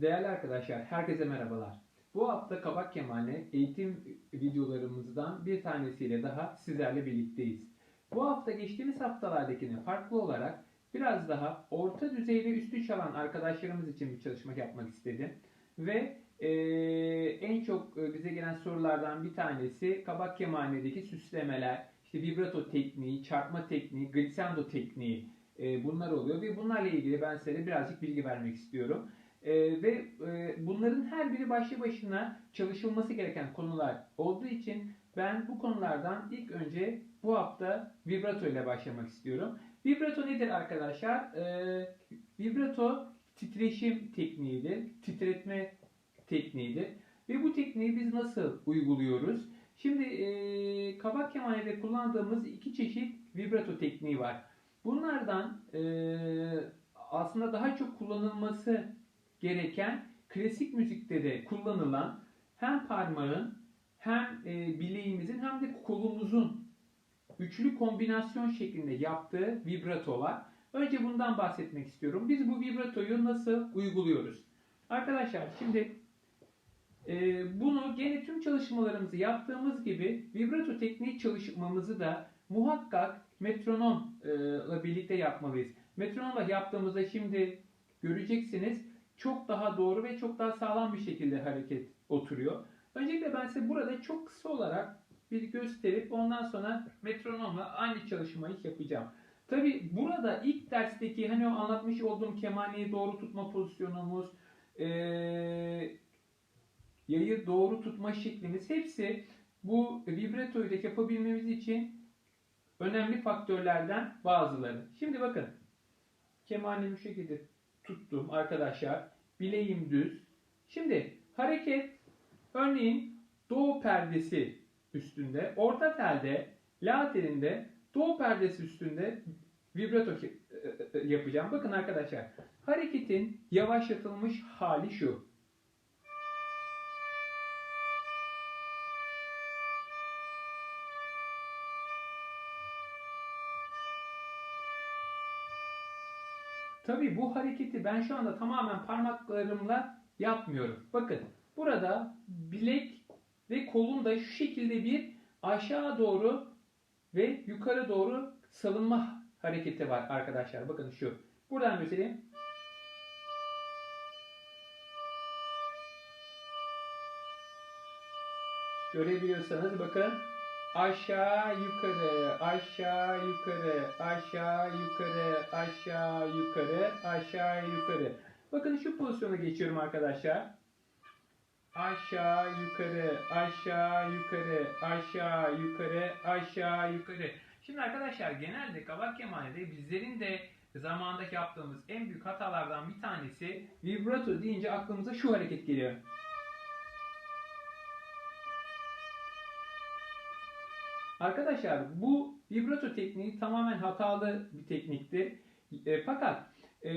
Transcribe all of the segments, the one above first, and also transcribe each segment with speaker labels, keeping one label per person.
Speaker 1: Değerli arkadaşlar, herkese merhabalar. Bu hafta Kabak Kemal'le eğitim videolarımızdan bir tanesiyle daha sizlerle birlikteyiz. Bu hafta geçtiğimiz haftalardakine farklı olarak biraz daha orta düzey ve üstü çalan arkadaşlarımız için bir çalışma yapmak istedim. Ve e, en çok e, bize gelen sorulardan bir tanesi Kabak Kemal'deki süslemeler, işte vibrato tekniği, çarpma tekniği, glissando tekniği e, bunlar oluyor. Ve bunlarla ilgili ben size birazcık bilgi vermek istiyorum. Ee, ve e, bunların her biri başlı başına çalışılması gereken konular olduğu için ben bu konulardan ilk önce bu hafta vibrato ile başlamak istiyorum. Vibrato nedir arkadaşlar? Ee, vibrato titreşim tekniğidir, titretme tekniğidir. Ve bu tekniği biz nasıl uyguluyoruz? Şimdi e, kabak kemanede kullandığımız iki çeşit vibrato tekniği var. Bunlardan e, aslında daha çok kullanılması gereken klasik müzikte de kullanılan hem parmağın hem e, bileğimizin hem de kolumuzun üçlü kombinasyon şeklinde yaptığı vibratolar. Önce bundan bahsetmek istiyorum. Biz bu vibratoyu nasıl uyguluyoruz? Arkadaşlar şimdi e, bunu gene tüm çalışmalarımızı yaptığımız gibi vibrato tekniği çalışmamızı da muhakkak metronomla birlikte yapmalıyız. Metronomla yaptığımızda şimdi göreceksiniz çok daha doğru ve çok daha sağlam bir şekilde hareket oturuyor. Öncelikle ben size burada çok kısa olarak bir gösterip ondan sonra metronomla aynı çalışmayı yapacağım. Tabi burada ilk dersteki hani o anlatmış olduğum kemaneyi doğru tutma pozisyonumuz, ee, yayı doğru tutma şeklimiz hepsi bu vibratoyu da yapabilmemiz için önemli faktörlerden bazıları. Şimdi bakın kemanemi bu şekilde tuttum arkadaşlar. Bileğim düz. Şimdi hareket örneğin doğu perdesi üstünde, orta telde, la telinde doğu perdesi üstünde vibrato e, e, yapacağım. Bakın arkadaşlar hareketin yavaşlatılmış hali şu. Tabii bu hareketi ben şu anda tamamen parmaklarımla yapmıyorum. Bakın burada bilek ve kolun da şu şekilde bir aşağı doğru ve yukarı doğru salınma hareketi var arkadaşlar. Bakın şu. Buradan göstereyim. Görebiliyorsanız bakın aşağı yukarı, aşağı yukarı, aşağı yukarı, aşağı yukarı, aşağı yukarı. Bakın şu pozisyona geçiyorum arkadaşlar. Aşağı yukarı, aşağı yukarı, aşağı yukarı, aşağı yukarı. Şimdi arkadaşlar genelde kabak kemanede bizlerin de zamandaki yaptığımız en büyük hatalardan bir tanesi vibrato deyince aklımıza şu hareket geliyor. Arkadaşlar bu vibrato tekniği tamamen hatalı bir tekniktir. E, fakat e,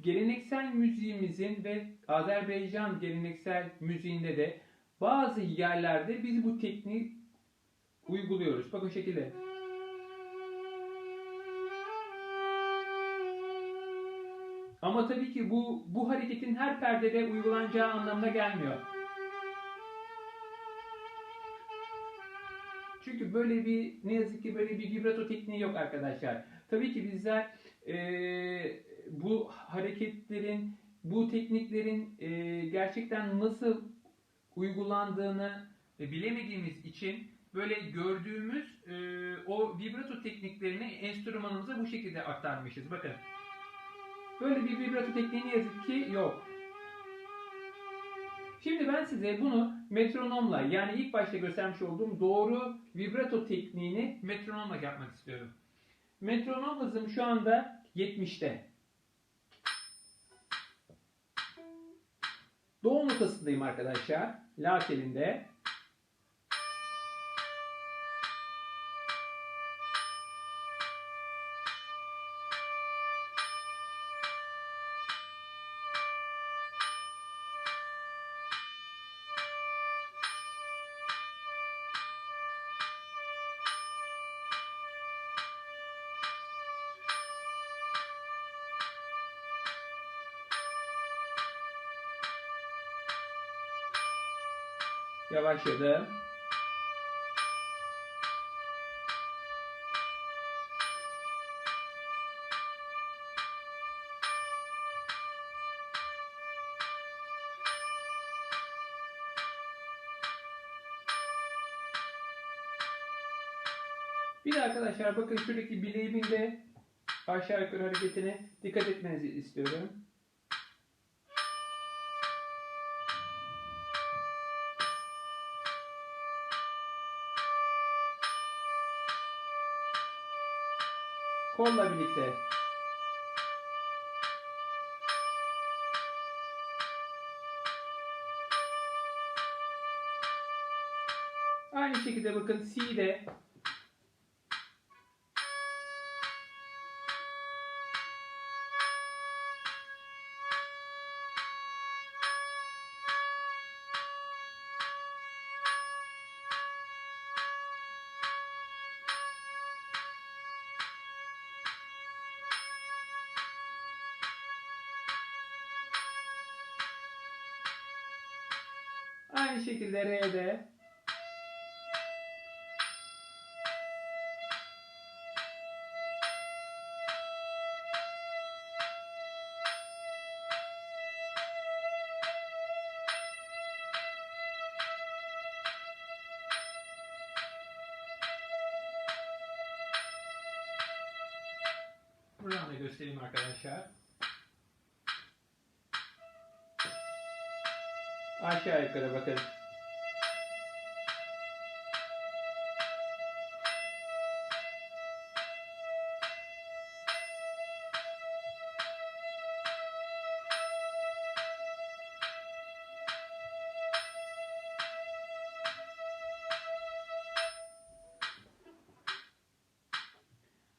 Speaker 1: geleneksel müziğimizin ve Azerbaycan geleneksel müziğinde de bazı yerlerde biz bu tekniği uyguluyoruz. Bakın şekilde. Ama tabii ki bu bu hareketin her perdede uygulanacağı anlamına gelmiyor. Çünkü böyle bir ne yazık ki böyle bir vibrato tekniği yok arkadaşlar. Tabii ki bizler e, bu hareketlerin, bu tekniklerin e, gerçekten nasıl uygulandığını e, bilemediğimiz için böyle gördüğümüz e, o vibrato tekniklerini enstrümanımıza bu şekilde aktarmışız. Bakın. Böyle bir vibrato tekniği ne yazık ki yok. Şimdi ben size bunu metronomla yani ilk başta göstermiş olduğum doğru vibrato tekniğini metronomla yapmak istiyorum. Metronom hızım şu anda 70'te. Doğu notasındayım arkadaşlar. La telinde. Yavaşladım. Bir de arkadaşlar bakın şuradaki bileğimin de aşağı yukarı hareketine dikkat etmenizi istiyorum. Kolla birlikte. Aynı şekilde bakın C'de Aynı şekilde R'de Buradan da göstereyim arkadaşlar. Aşağı yukarı bakın.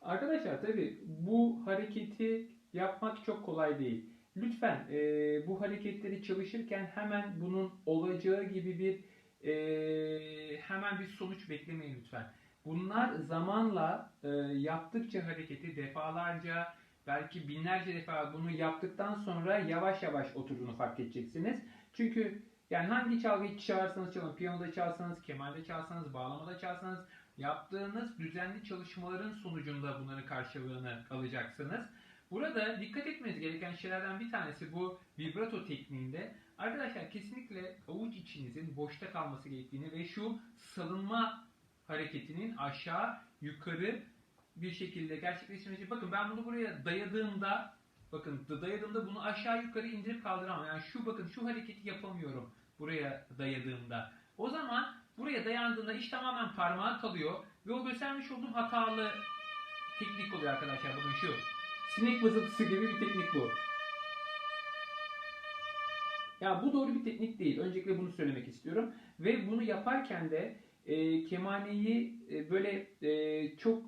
Speaker 1: Arkadaşlar tabi bu hareketi yapmak çok kolay değil. Lütfen e, bu hareketleri çalışırken hemen bunun olacağı gibi bir e, hemen bir sonuç beklemeyin lütfen. Bunlar zamanla e, yaptıkça hareketi defalarca belki binlerce defa bunu yaptıktan sonra yavaş yavaş oturduğunu fark edeceksiniz. Çünkü yani hangi çalgıyı çalarsanız çalın, piyanoda çalsanız, kemalde çalsanız, bağlamada çalsanız yaptığınız düzenli çalışmaların sonucunda bunların karşılığını alacaksınız. Burada dikkat etmeniz gereken şeylerden bir tanesi bu vibrato tekniğinde. Arkadaşlar kesinlikle avuç içinizin boşta kalması gerektiğini ve şu salınma hareketinin aşağı yukarı bir şekilde gerçekleşmesi. Bakın ben bunu buraya dayadığımda bakın dayadığımda bunu aşağı yukarı indirip kaldıramam. Yani şu bakın şu hareketi yapamıyorum buraya dayadığımda. O zaman buraya dayandığında iş tamamen parmağa kalıyor ve o göstermiş olduğum hatalı teknik oluyor arkadaşlar. Bakın şu. Sinek vızıltısı gibi bir teknik bu. Ya bu doğru bir teknik değil. Öncelikle bunu söylemek istiyorum. Ve bunu yaparken de e, kemaneyi e, böyle e, çok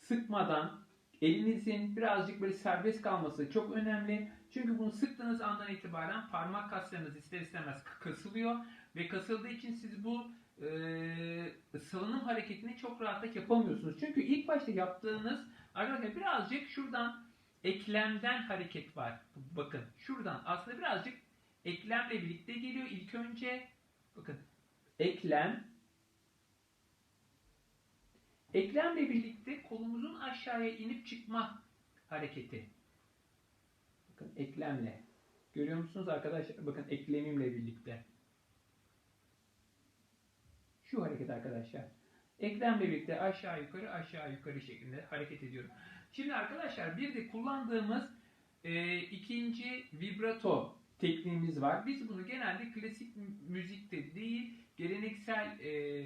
Speaker 1: sıkmadan elinizin birazcık böyle serbest kalması çok önemli. Çünkü bunu sıktığınız andan itibaren parmak kaslarınız ister istemez kasılıyor ve kasıldığı için siz bu e, salınım hareketini çok rahatlıkla yapamıyorsunuz. Çünkü ilk başta yaptığınız arkadaşlar birazcık şuradan eklemden hareket var. Bakın şuradan aslında birazcık eklemle birlikte geliyor. İlk önce bakın eklem eklemle birlikte kolumuzun aşağıya inip çıkma hareketi. Bakın eklemle. Görüyor musunuz arkadaşlar? Bakın eklemimle birlikte. Şu hareket arkadaşlar. Eklemle birlikte aşağı yukarı aşağı yukarı şeklinde hareket ediyorum. Şimdi arkadaşlar bir de kullandığımız e, ikinci vibrato tekniğimiz var. Biz bunu genelde klasik müzikte değil, geleneksel e,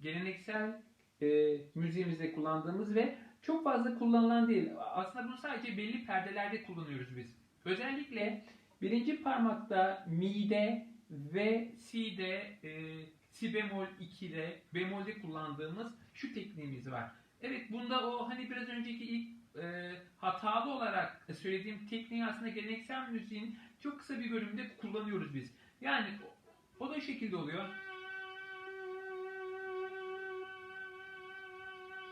Speaker 1: geleneksel e, müziğimizde kullandığımız ve çok fazla kullanılan değil. Aslında bunu sadece belli perdelerde kullanıyoruz biz. Özellikle birinci parmakta mi'de ve si'de e, si bemol 2'de bemolde kullandığımız şu tekniğimiz var. Evet bunda o hani biraz önceki ilk e, hatalı olarak söylediğim tekniği aslında geleneksel müziğin çok kısa bir bölümünde kullanıyoruz biz. Yani o, o da şekilde oluyor.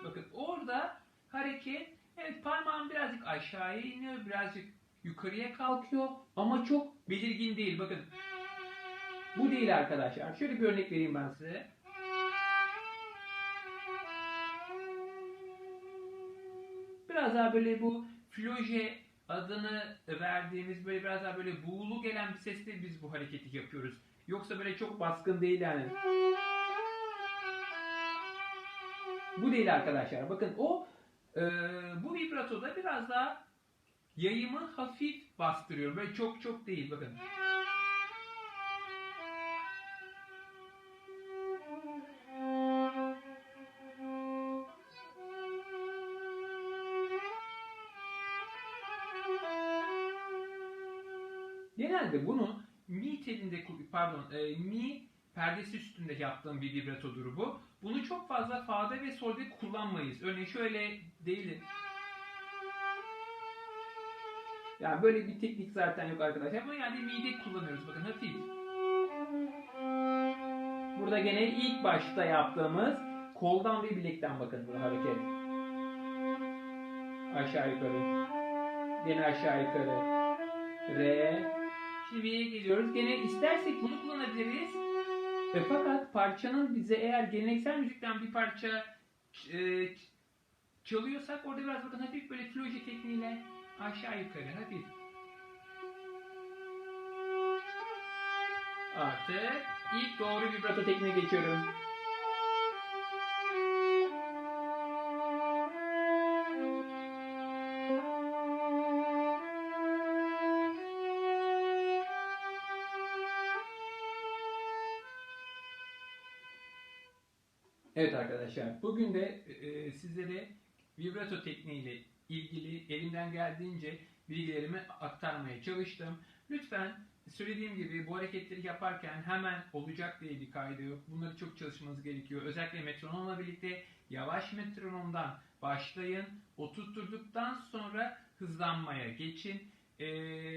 Speaker 1: Bakın orada hareket evet parmağım birazcık aşağıya iniyor, birazcık yukarıya kalkıyor ama çok belirgin değil. Bakın Bu değil arkadaşlar. Şöyle bir örnek vereyim ben size. Biraz daha böyle bu floje adını verdiğimiz böyle biraz daha böyle buğulu gelen bir sesle biz bu hareketi yapıyoruz. Yoksa böyle çok baskın değil yani. Bu değil arkadaşlar. Bakın o e, bu vibratoda biraz daha yayımı hafif bastırıyorum. Böyle çok çok değil bakın. Genelde bunu mi telinde pardon e, mi perdesi üstünde yaptığım bir vibratodur bu. Bunu çok fazla fa'da ve solde kullanmayız. Örneğin şöyle değil. Yani böyle bir teknik zaten yok arkadaşlar ama yani mi'de kullanıyoruz. Bakın hafif. Burada gene ilk başta yaptığımız koldan ve bilekten bakın bu hareket. Aşağı yukarı. Gene aşağı yukarı. Re. Mi'ye geliyoruz. Gene istersek bunu kullanabiliriz. E, fakat parçanın bize eğer geleneksel müzikten bir parça e, çalıyorsak orada biraz bakın hafif böyle floje tekniğiyle aşağı yukarı hafif. Artık ilk doğru vibrato tekniğine geçiyorum. Arkadaşlar, bugün de e, sizlere vibrato tekniğiyle ilgili elimden geldiğince bilgilerimi aktarmaya çalıştım. Lütfen söylediğim gibi bu hareketleri yaparken hemen olacak diye bir kaydı yok. Bunları çok çalışmanız gerekiyor. Özellikle metronomla birlikte yavaş metronomdan başlayın. Oturtturduktan sonra hızlanmaya geçin. E,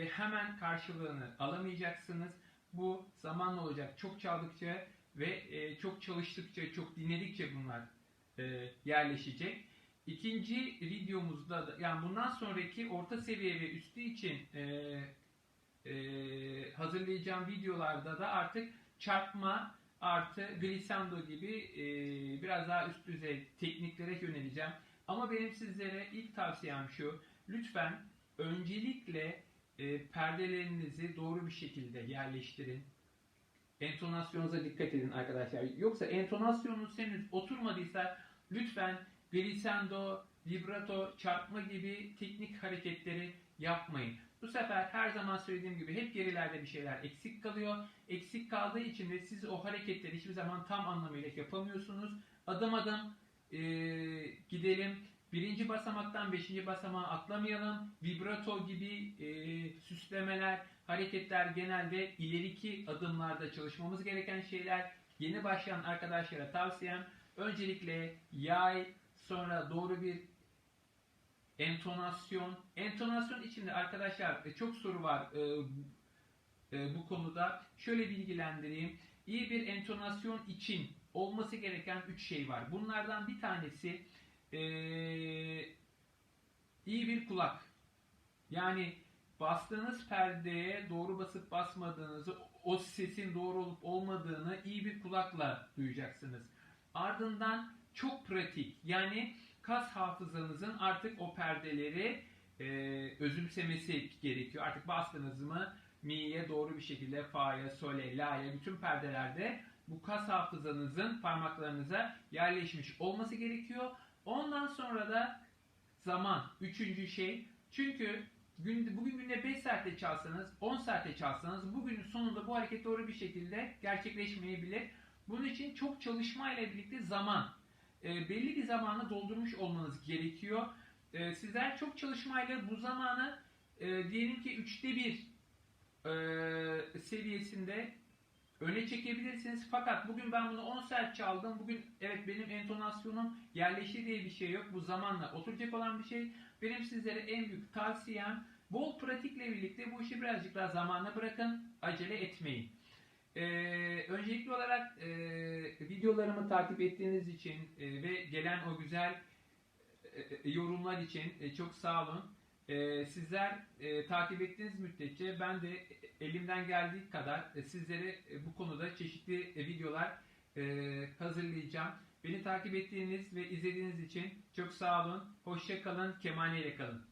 Speaker 1: hemen karşılığını alamayacaksınız. Bu zamanla olacak. Çok çaldıkça ve e, çok çalıştıkça, çok dinledikçe bunlar e, yerleşecek. İkinci videomuzda da, yani bundan sonraki orta seviye ve üstü için e, e, hazırlayacağım videolarda da artık çarpma artı glissando gibi e, biraz daha üst düzey tekniklere yöneleceğim. Ama benim sizlere ilk tavsiyem şu, lütfen öncelikle e, perdelerinizi doğru bir şekilde yerleştirin. Entonasyonunuza dikkat edin arkadaşlar. Yoksa entonasyonunuz henüz oturmadıysa lütfen glissando, vibrato, çarpma gibi teknik hareketleri yapmayın. Bu sefer her zaman söylediğim gibi hep gerilerde bir şeyler eksik kalıyor. Eksik kaldığı için de siz o hareketleri hiçbir zaman tam anlamıyla yapamıyorsunuz. Adım adım e, gidelim. Birinci basamaktan beşinci basamağa atlamayalım. Vibrato gibi e, süslemeler, hareketler genelde ileriki adımlarda çalışmamız gereken şeyler. Yeni başlayan arkadaşlara tavsiyem öncelikle yay, sonra doğru bir entonasyon. Entonasyon içinde arkadaşlar e, çok soru var e, e, bu konuda. Şöyle bilgilendireyim. İyi bir entonasyon için olması gereken üç şey var. Bunlardan bir tanesi iyi bir kulak. Yani bastığınız perdeye doğru basıp basmadığınızı, o sesin doğru olup olmadığını iyi bir kulakla duyacaksınız. Ardından çok pratik yani kas hafızanızın artık o perdeleri e, özümsemesi gerekiyor. Artık bastınız mı mi'ye doğru bir şekilde fa'ya, sol'e, la'ya bütün perdelerde bu kas hafızanızın parmaklarınıza yerleşmiş olması gerekiyor. Ondan sonra da zaman. Üçüncü şey. Çünkü gün, bugün günde 5 saatte çalsanız, 10 saatte çalsanız bugünün sonunda bu hareket doğru bir şekilde gerçekleşmeyebilir. Bunun için çok çalışma ile birlikte zaman. E, belli bir zamanı doldurmuş olmanız gerekiyor. E, sizler çok çalışmayla bu zamanı e, diyelim ki üçte bir e, seviyesinde öne çekebilirsiniz. Fakat bugün ben bunu 10 saat çaldım. Bugün evet benim entonasyonum yerleşti diye bir şey yok. Bu zamanla oturacak olan bir şey. Benim sizlere en büyük tavsiyem bol pratikle birlikte bu işi birazcık daha zamana bırakın. Acele etmeyin. Ee, öncelikli olarak e, videolarımı takip ettiğiniz için e, ve gelen o güzel e, yorumlar için e, çok sağ olun. E, sizler e, takip ettiğiniz müddetçe ben de elimden geldiği kadar e, sizlere e, bu konuda çeşitli e, videolar e, hazırlayacağım. Beni takip ettiğiniz ve izlediğiniz için çok sağ olun. Hoşça kalın. Kemane ile kalın.